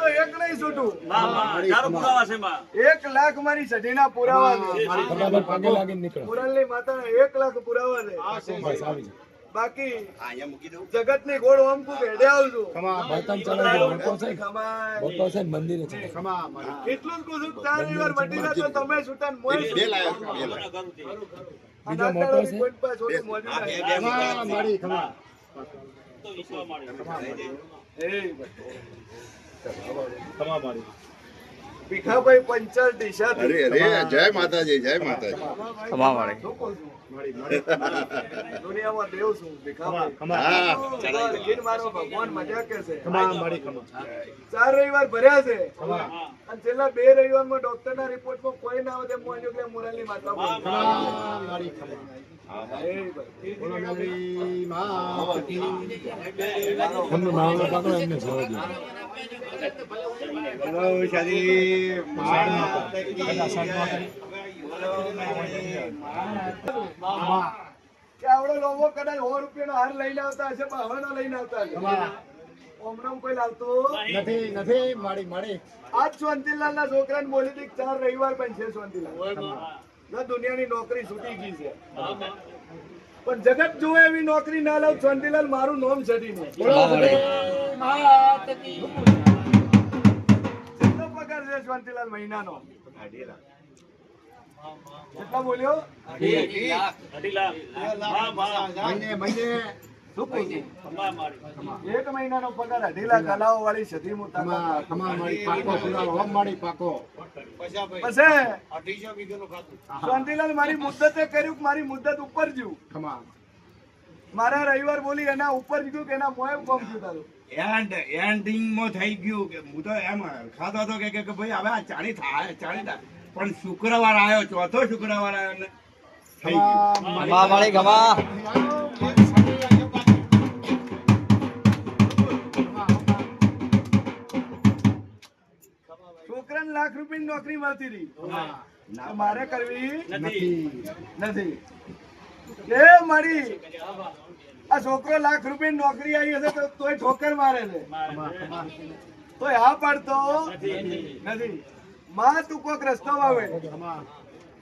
ને એક નહીં છૂટું. એક લાખ મારી સઢીના પુરાવા માતા એક લાખ પુરાવા છે. જગતની ગોળ ઓમ કુ ભેડે આવજો. ખમાય. એટલું જ ચાર મટી તો તમે છૂટા. એ ભીખાભાઈ પંચર દિશા અરે અરે જય માતાજી જય માતાજી. શું કહું છું? દુનિયામાં દેવ છું. હા. મારો ભગવાન મજા કે છે ચાર રવિવાર ભર્યા છે. અને છેલ્લા બે રવિવારમાં ડોક્ટર ના રિપોર્ટ કોઈ ના આવે તેમ માન્યું કે મોરાલની માતા બોલી. કે આવડો લોબો કદાચ સો રૂપિયાનો હાર લઈને આવતા હશે પણ હવે ના લઈને આવતા હશે. ઓમનામ કોઈ લાવતો? આજ શાંતિલાલ ના છોકરાને બોલી હતી ચાર રવિવાર પણ છે શાંતિલાલ ના દુનિયાની નોકરી છૂટી ગઈ છે. પણ જગત જોવે એવી નોકરી ના લાવ શાંતિલાલ મારું નામ છડી કેટલો પગાર છે શાંતિલાલ મહિનાનો? કેટલા બોલ્યો? શું કહું છું? એક મહિનાનો પગાર અઢી લાખ અલાવો વાળી સધી શાંતિલાલ મારી મુદ્દતે કર્યું કે મારી મુદ્દત ઉપર જ્યું મારા રવિવાર બોલી એના ઉપર જ કે એના મોએ કોમ થયું તારું? એન્ડ એન્ડિંગમાં થઈ ગયું કે હું તો એમ ખાતો હતો કે કે- કે ભાઈ હવે આ ચાણી થાય ચાણી થાય. પણ શુક્રવાર આવ્યો ચોથો શુક્રવાર આવ્યો ને થઈ ગયું. છોકરાને લાખ રૂપિયાની નોકરી મળતી રહી. મારે કરવી નથી. એ મારી આ છોકરો લાખ રૂપિયાની નોકરી આવી હશે તો તોય ઠોકર મારે છે. તોય હા પાડતો. નથી. માં તું કોક રસ્તો આવે.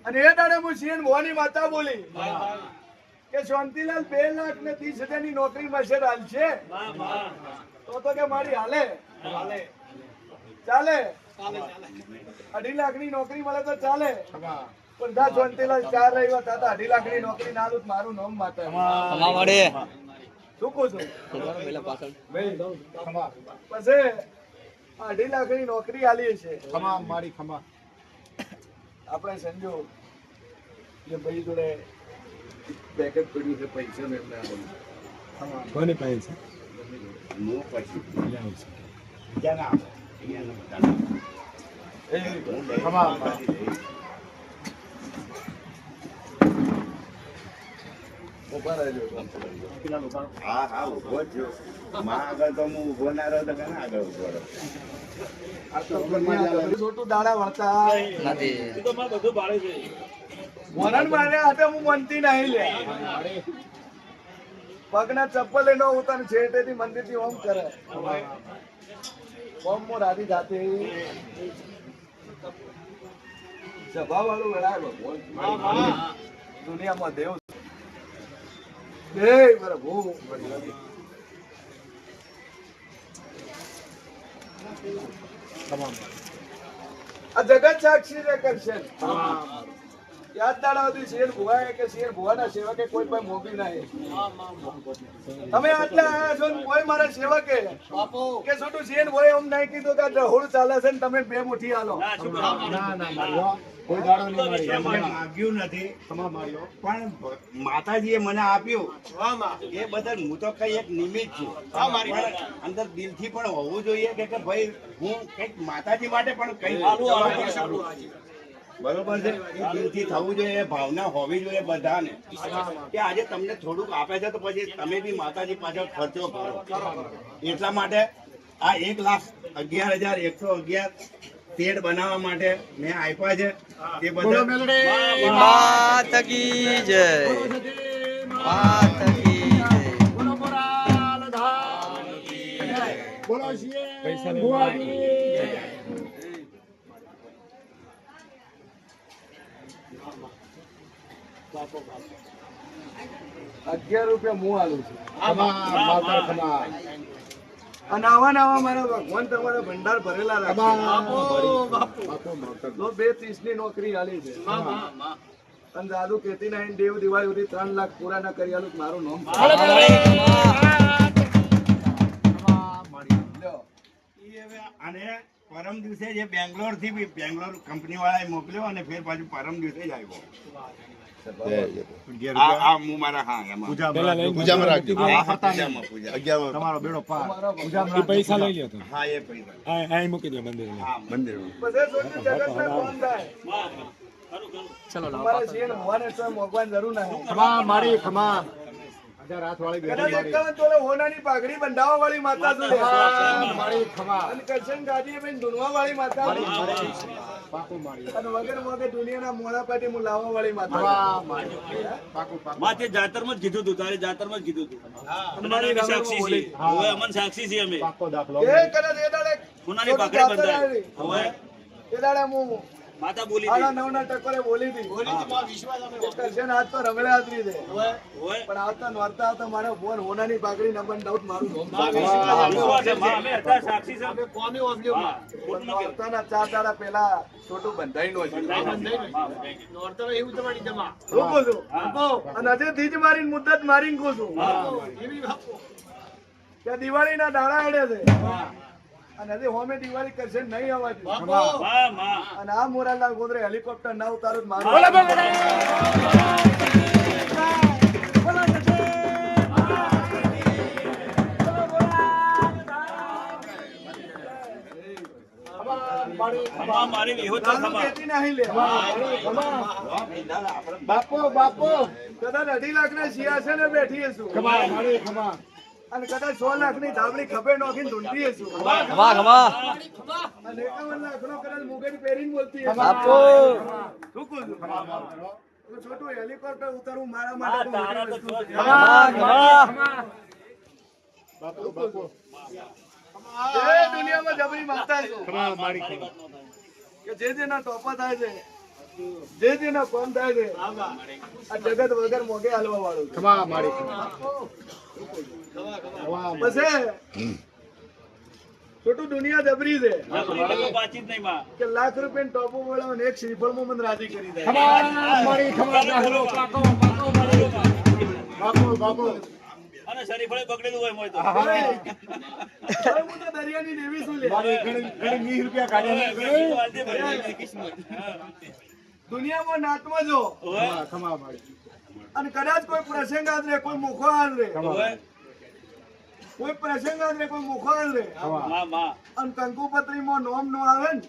અને એ દાડે હું સીએન ભવાની માતા બોલી કે શાંતિલાલ બે લાખ ને ત્રીસ હજારની નોકરી મળશે હાલશે? તો તો કે મારી હાલે. ચાલે. અઢી લાખની નોકરી મળે તો ચાલે. પણ દા શાંતિલાલ ચાર રવિવાર થતા અઢી લાખની નોકરી ના આલું મારું નામ માતા. શું કહું છું? પછી અઢી લાખની નોકરી આલી છે ખમા મારી ખમા આપણે સંજો કે ભાઈ જોડે પેકેજ પડ્યું છે પૈસા એમને આપવાનું. હું છે બીજાને આપો. બીજાને બધાને આપો. ઊભા રહેજો. હા હા ઊભો જ. પગના ચપ્પલ એનો ઉતાર છેટેથી મંદિરથી ઓમ કરે. ઓમ મો રાધી જાતે સભા વાળું વેળા દુનિયામાં દેવ દેવ જગત સાક્ષી કરશે યાદ દાડા સુધી શેર સેવકે કોઈ પણ મોગી નહીં તમે આટલા આયા છો ને કોઈ મારા સેવકે કે છોટું શેર ભુવાએ એમ નહીં કીધું કે રહોડ ચાલે છે ને તમે બે મુઠી આલો એમને માગ્યું નથી. પણ માતાજીએ મને આપ્યું. એ બદલ હું તો કઈ એક નિમિત્ત છું. અંદર દિલથી પણ હોવું જોઈએ કે ભાઈ હું કંઈક માતાજી માટે પણ કઈ બરોબર છે? એ દિલથી થવું જોઈએ એ ભાવના હોવી જોઈએ બધાને. કે આજે તમને થોડુંક આપે છે તો પછી તમે બી માતાજી પાછળ ખર્ચો કરો. એટલા માટે આ એક લાખ અગિયાર હજાર એકસો અગિયાર તેડ બનાવવા માટે મેં આપ્યા છે. તે બધા માત કી જય. માત કી જય. અગિયાર રૂપિયા હું આલું છું. અને આવા ને મારા ભગવાન તમારા ભંડાર ભરેલા રાખે. તો બે ત્રીસની નોકરી આલી છે. અને દાદુ કેતી ના દેવ દિવાળી સુધી ત્રણ લાખ પૂરા ના કરી આલું મારું નામ લ્યો. ઈ હવે અને પરમ દિવસે જે બેંગ્લોરથી બી બેંગ્લોર કંપની વાળાએ મોકલ્યો અને ફેર પાછું પરમ દિવસે જ આવ્યો. આ આ હું મારા હા એમાં પૂજામાં રાખજો હા, પૂજામાં, પૂજા. અગિયાર તમારા પૈસા લઈ લ્યો હા એ પૈસા. મૂકી દો મંદિર જરૂર નહીં. મારી ખમા હજાર હાથ વાળી કદાચ એકાવન તોલે હોનાની પાઘડી બંધાવા વાળી માતા છું લે. મારી ખમા અને કરશન ગાદીએ બેન ધૂનવા વાળી માતા છું. પાકું મારી. અને વગર વગર દુનિયાના મોડા પાટી હું લાવવા વાળી માતા છું. પાકું પાકું. માં જ કીધું તું તારે જાતરમાં કીધું તું. મારી સાક્ષી છે હવે અમન સાક્ષી છીએ અમે. પાકો દાખલો. એ કદાચ એ દાડે સોનાની પાઘડી બંધાય. હવે? એ દાડે હું માતા બોલી આના હતી નવના ટકોરે બોલી હતી. કરશન આજ તો રમણે હાથરી છે. પણ આવતા નોરતા આવતા મારો ફોન હોનાની પાઘડી નંબર નવ મારું. વિશ્વાસ અમે હતા સાક્ષી છે. હા, પણ નોરતાના ચાર દાડા પહેલા છોટું બંધાઈનો છે. રોકું છું. અને હજુ ધીજ મારીને મુદ્દત મારીને કહું છું. કે દિવાળીના દાડા હેડે છે. અને હજી હોમે દિવાળી કરશે નહીં માં. અને આ મોરાલાલ ગોદરે હેલિકોપ્ટર ના ઉતારું મારું. બાપો બાપો કદાચ અઢી લાખ ના ને બેઠી હશું. ખમા મારી ખમા અને કદાચ સો લાખની ધાબળી ખભે નોખીને ઢૂંઢી હશું. ખમા ખમા અને એકાવન લાખ નો કદાચ મુગેરી પહેરીને બોલતી હશે. શું કહું છું? છોટું હેલિકોપ્ટર ઉતારવું મારા માટે છે. ખમા ખમા બાપો બાપો. દુનિયામાં જબરી માતા છું. ખમા મારી કે જે જેના ટોપા થાય છે જે જેના કોમ થાય છે આ જગત વગર મોગે હાલવા વાળું ખમા મારી ખમા પછી છોટું દુનિયા જબરી છે. વાતચીત નહીં માં. કે લાખ રૂપિયા ટોપો બોલાવો ને એક શ્રીફળમાં મને રાજી કરી દે. બાપો બાપો. અને શરીફળે પકડેલું હોય મોય તો. હું તો દરિયાની દેવી છું લે? મારી ઘણી ઘણી વીસ રૂપિયા કાઢ્યા છે. વાલજે ભાઈ. દુનિયામાં નાતમાં જો. ખમા ખમા અને કદાચ કોઈ પ્રસંગ આદરે કોઈ મુખો આદરે. કોઈ પ્રસંગ આદરે કોઈ મુખાલ રે અને કંકુપત્રી માં અને નોમ નો આવે ને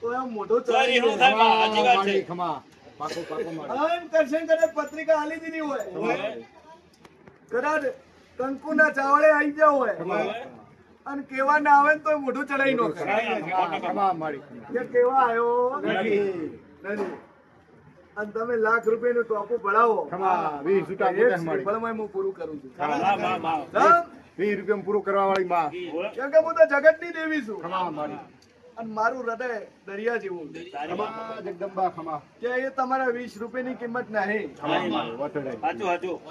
તો એમ મોઢો કરશન કદાચ પત્રિકા હાલી દીધી હોય. કદાચ કંકુ ના ચાવડે આવી ગયા હોય. અને કેવા ના આવે ને તો મોઢું ચડાઈ નો કેવા આવ્યો નથી. નથી. અને તમે લાખ ટોપું રૂપિયા નું મૂકે ભણાવો હું પૂરું કરું છું. માં માં માં કેમ? વીસ રૂપિયા પૂરો કરવા વાળી માં કેમ કે હું તો જગતની દેવી છું. ખમા મારી. અને મારું હૃદય દરિયા જેવું જગદંબા ખમા. કે એ તમારા વીસ રૂપિયાની કિંમત નહીં.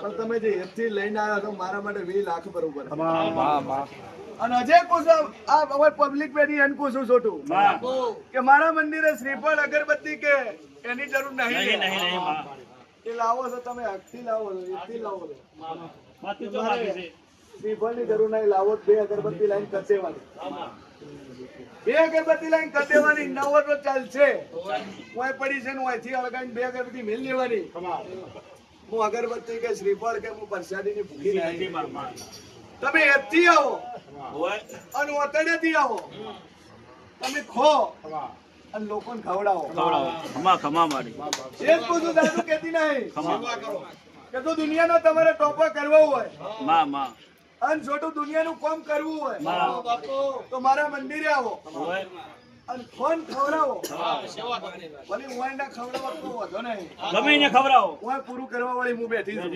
પણ તમે જે હેતથી લઈને આવ્યા છો મારા માટે વીસ લાખ બરોબર અને અજય કુશું આ હવે પબ્લિક બેની એન કુશું છોટું. કે મારા મંદિરે શ્રીફળ અગરબત્તી કે એની જરૂર નહીં નહીં નહીં નહીં માં એ લાવો છો તમે હકથી લાવો છો એકથી લાવો છે? શ્રીફળની જરૂર નહીં લાવો બે અગરબત્તી લાઈન કસેવાની બે અગરબત્તી લાઈન કસેવાની નવ તો ચાલશે. કોઈ પડી છે ને અહીંથી અળગાઈને બે અગરબત્તી મેલ લેવાની હું અગરબત્તી કે શ્રીફળ કે હું પ્રસાદીની ભૂખી નહીં તમે એથી આવો. અને ઓતડેથી આવો. તમે ખો. અને લોકોને ખવડાવો. ખમા ખમા મારી. એ જ બધું દાદુ કેતી નહીં. કે તો દુનિયાનો તમારે ટોપો કરવો હોય. મા માં. અને છોટું દુનિયાનું કામ કરવું હોય. તો મારા મંદિરે આવો. અને ફોન ખવડાવો. ભલે હું ના ખવડાવો તો નહીં. ગમે એને ખવડાવો. હું પૂરું કરવા વાળી હું બેઠી છું.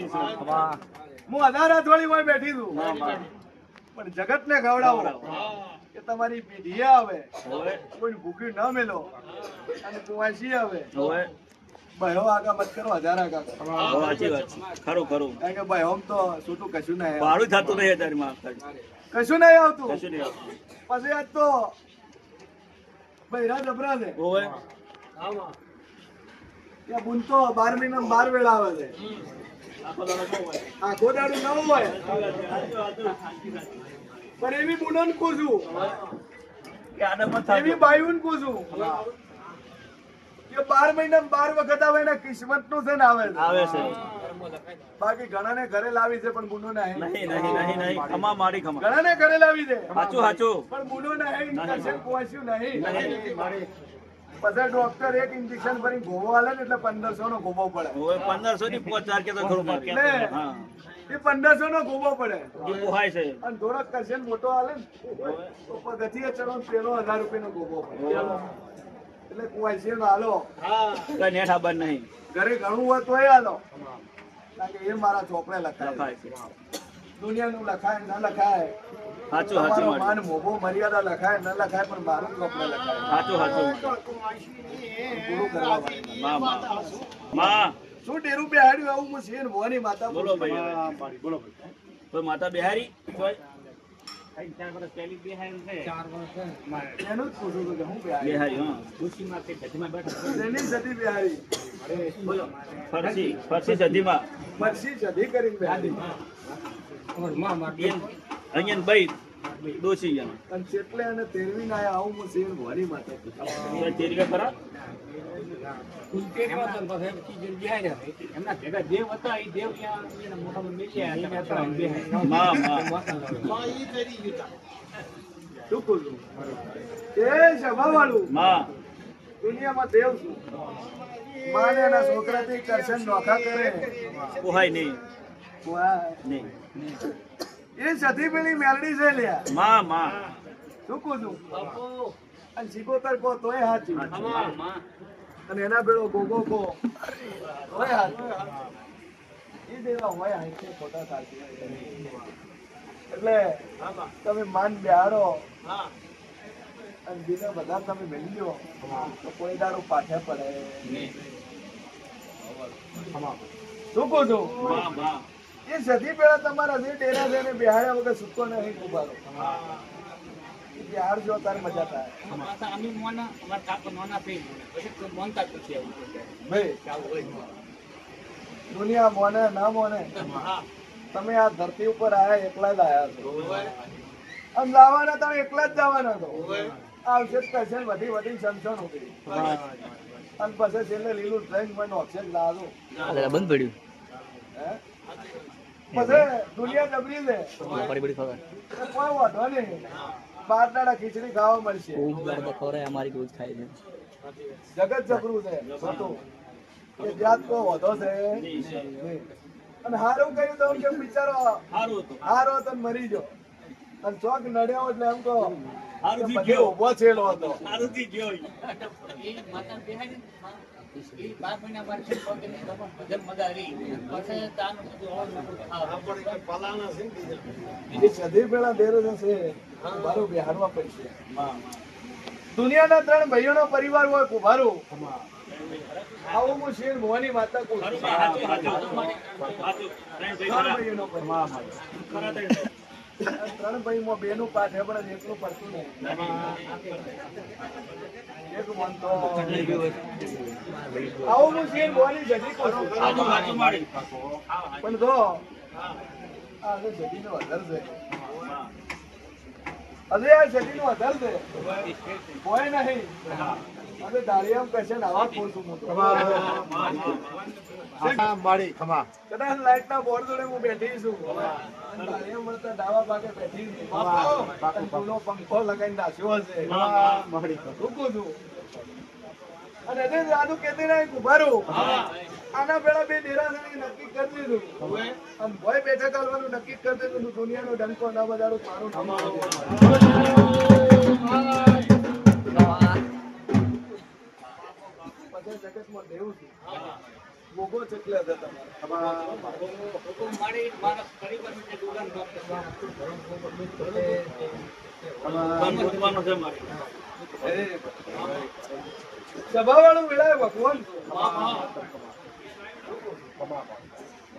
હું અઢાર હાથ વાળી હું બેઠી છું. પણ જગત ને ખવડાવો કે તમારી પીઢી આવે. કોઈ ભૂખ્યું ન મેલો. અને કુવાસી આવે? બહેરો આગા મત કરો હજાર આગા સાચી વાત ખરું ખરું. કારણ કે બહેરોમ તો છૂટું કશું નહીં ભાડું થતું નહીં અત્યારે માં કશું નહીં આવતું? કશું નહીં આવતું. પછી આજ તો બહેરા જબરા છે. હોય ત્યાં બુન તો બાર મહિના બાર વેળા આવે છે. આખો દાડો ન હોય. પણ એવી બુનન કૂછું કે એવી. બાયુન કે બાર મહિના બાર વખત આવે ને કિસ્મતનું છે ને આવે આવે છે. બાકી ઘણાને ઘરે લાવી છે પણ બુનો નહીં નહીં નહીં નહીં નહીં ખમા મારી ખમા. ઘણાને ઘરે લાવી છે. સાચું સાચું પણ બુનો નહીં કશે પહોંચ્યું નહીં. પછી ડોક્ટર એક ઇન્જેક્શન ભરી ગોવો આલે ને એટલે પંદરસો નો ગોવો પડે. પંદરસો ની પોચ કે તો ખરું મારે. એ પંદરસો નો ગોવો પડે. એ પોહાય છે. અને થોડોક કશે ને મોટો આલે ને તો પગથિયે ચડો ને હજાર રૂપિયા નો ગોવો પડે. એટલે કુવાસી નો હાલો. હા. નેઠ આબાદ નહીં. ઘરે ઘણું હોય તોય હાલો. કારણ કે એ મારા ચોપડે લખાય દુનિયાનું લખાય ન લખાય. સાચું સાચું માન મોભો મર્યાદા લખાય ન લખાય પણ મારું ચોપડે લખાય. સાચું સાચું. માં માં. શું ડેરું બેહાડ્યું આવું હું માતા બોલો ભાઈ બોલો ભાઈ. માતા બિહારી કોઈ? એનું જ પૂછું છું કે હું બેહાડી બિહારી હા. તેની સતી બોલો. ફરસી ફરસી સદીમાં મરસી સદી કરીને એમ અહીંયા ભાઈ દોશી ગયા. અને ચેટલે અને તેરવી ના આવું હું છીએ ને ભવાની માતા ખરા માં માં શું કહું એ સભા વાળું માં દુનિયામાં દેવ છું. માને એના છોકરાથી કરશન નોખા કરે. પોહાય નહીં. નહીં. એ સતી પેલી મેલડી છે લ્યા. માં માં. શું કહું છું? અને સિકોતર કો તોય હાચી. અને એના ભેળો ગોગો કો તોય હાચી. એ દેવા હોય હાચે ખોટા સાચી એટલે તમે માન બેહારો અને બીજા બધા તમે મેળવી લો તો કોઈ દારૂ પાછે પડે. શું કહું છું? માં માં. એ સધી પેલા તમારા જે ડેરા છે ને બિહાડ્યા વગર સુકો નહીં ઉભારો બિહાર જો તારે મજા થાય. ભાઈ દુનિયા મોને ના મોને તમે આ ધરતી ઉપર આયા એકલા જ આયા છો. આમ લાવવાના તમે એકલા જ જવાના છો. આવશે કશે વધી વધી સંસન ઊભી. અને પછી છેલ્લે લીલું ટ્રેન મને ઓક્સિજન લાવો બંધ પડ્યું. હે? દુનિયા જબરી લે બડી બડી ખબર. કોઈ વાંધો નહીં. બાર દાડા ખીચડી ખાવા મળશે. ખૂબ દર તો ખબર અમારી રોજ ખાય છે. જગત જબરું છે. હતું એ જાત કો વધો છે. અને હારું કર્યું તો એમ કે બિચારો હારો હતું હારો હતો મરી ગયો. અને ચોક નડ્યો એટલે એમ તો હારું થી ગયો. ઊભો છેલો હતો. હારું થી ગયો. એ સધી પેલા દેરો છે મારું બિહારવા પડશે દુનિયાના ત્રણ ભાઈઓનો પરિવાર હોય કુભારું. આવું હું શેર મોહની માતા કહું ત્રણ. ભાઈઓનો પરિવાર. ત્રણ. ભાઈમાં બેનું પાઠ પણ એકલું પડતું નહીં તો આવું હું છું. પણ જો, આ જડીનો વધાર છે હવે આ જડીનો વધાર છે કોઈ નહીં હવે દાળિયામ કશે ને આવા ખોલ છું હું ખમા. કદાચ લાઈટના બોર્ડ જોડે હું બેઠી છું. દાળિયામ મળતા ભાગે બેઠી છું. પંખો લગાવીને નાખ્યો હશે. રૂકું છું. અને એને જાદુ કેતી નહીં ઉભારું. આના પેલા બે છે નક્કી કરી દીધું આમ ભય બેઠા કરવાનું નક્કી કરી દીધું દુનિયાનો ડંકો ના બજારું તારું જગતમાં દેવ છું. ભોગો હતા મારે. સભાવાળું વેળાએ ભગવાન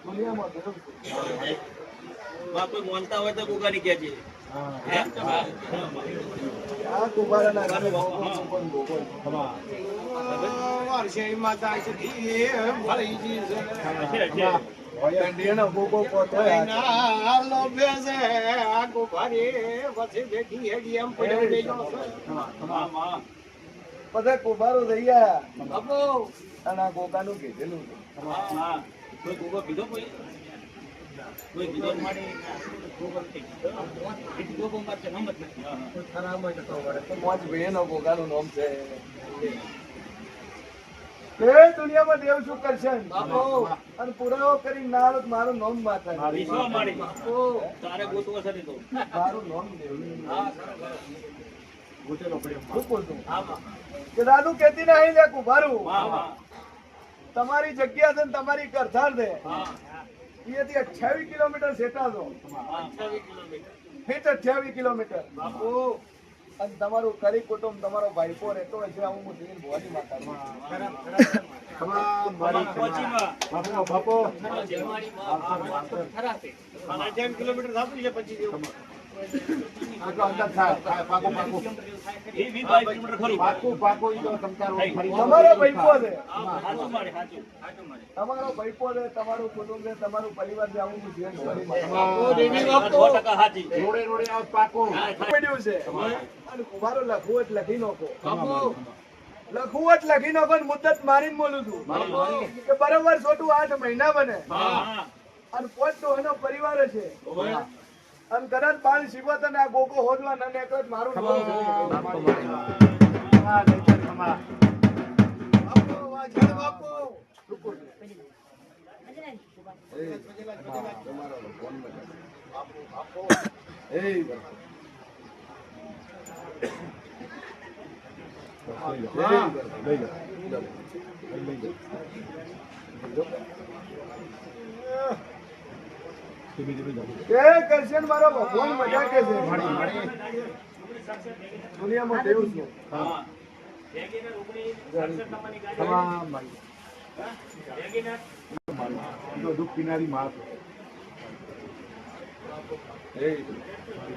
દુનિયામાં કોઈ માનતા હોય તો ગોગાની ભોગો છે, બધા કુંભારો થઈ ગયા અને આ કીધેલું હા. કોઈ ગોગો કીધો કોઈ? દુનિયામાં દેવ શું કરશે? અને પુરાવો કરી ના મારું નોમ માતા મારી. નામ દેવ. દાદુ કેતી ને અહીં હા. તમારી જગ્યા છે ને તમારી કરધાર હા, અહીંયાથી અઠ્યાવીસ કિલોમીટર સેટાજો હા. 28 કિલોમીટર. ફીટ અઠ્યાવીસ કિલોમીટર. અને તમારું કરી કુટુંબ તમારો ભાઈપો રહેતો હોય છે હું જોઈને ભવાની માતા એ કિલોમીટર ખરું. મારે. તમારો છે. તમારું કુટુંબ છે તમારું પરિવાર છે આવું પડ્યું છે? અને કુંભારો લખવું જ લખી નાખો. લખવું જ લખી નાખો મુદ્દત મારીને બોલું છું. કે બરોબર છોટું આઠ મહિના બને. અને પોત તો એનો પરિવાર છે. અને કદાચ પાણી શિવત અને આ ગોગો હોદવા ન નીકળે મારું. બાપુ, વાછળ બાપુ. એ કરશે મારો ભગવાન મજા કે છે દુનિયામાં દેવ છું હા. નંબરની ગાડી. વેગેનર એ